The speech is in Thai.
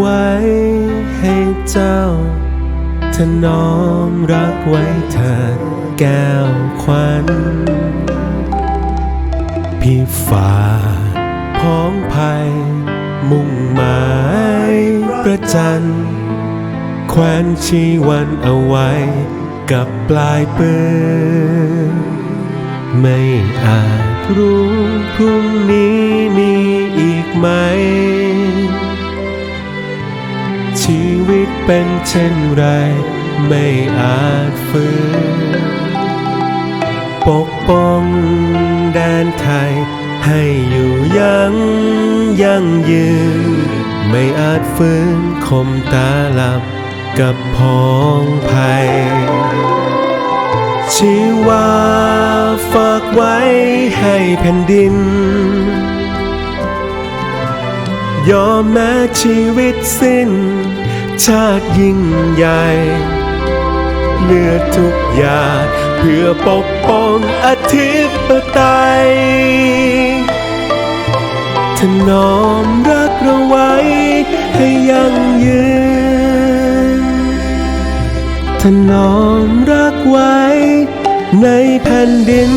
ไว้ให้เจ้าถนอมรักไว้เถิดแก้วขวัญพี่ฝ่าพ้องภัย มุ่งหมายประจันแควนชีวันเอาไว้ กับปลายปืนไม่อาจรู้พรุ่งนี้มีอีกไหม ตเป็นเช่นไร ไม่อาจฝืนปกป้องแดนไทย ให้อยู่ยังยั่งยืน ไม่อาจฟื้นคมตาหลับกับพองภัย ชีวาฝากไว้ให้แผ่นดิน ยอมแม้ชีวิตสิ้น ชาติยิ่งใหญ่ เลือดทุกหยาดเพื่อปกป้องอธิปไตยถนอมรักเราไว้ให้ยั่งยืนถนอมรักไว้ในแผ่นดิน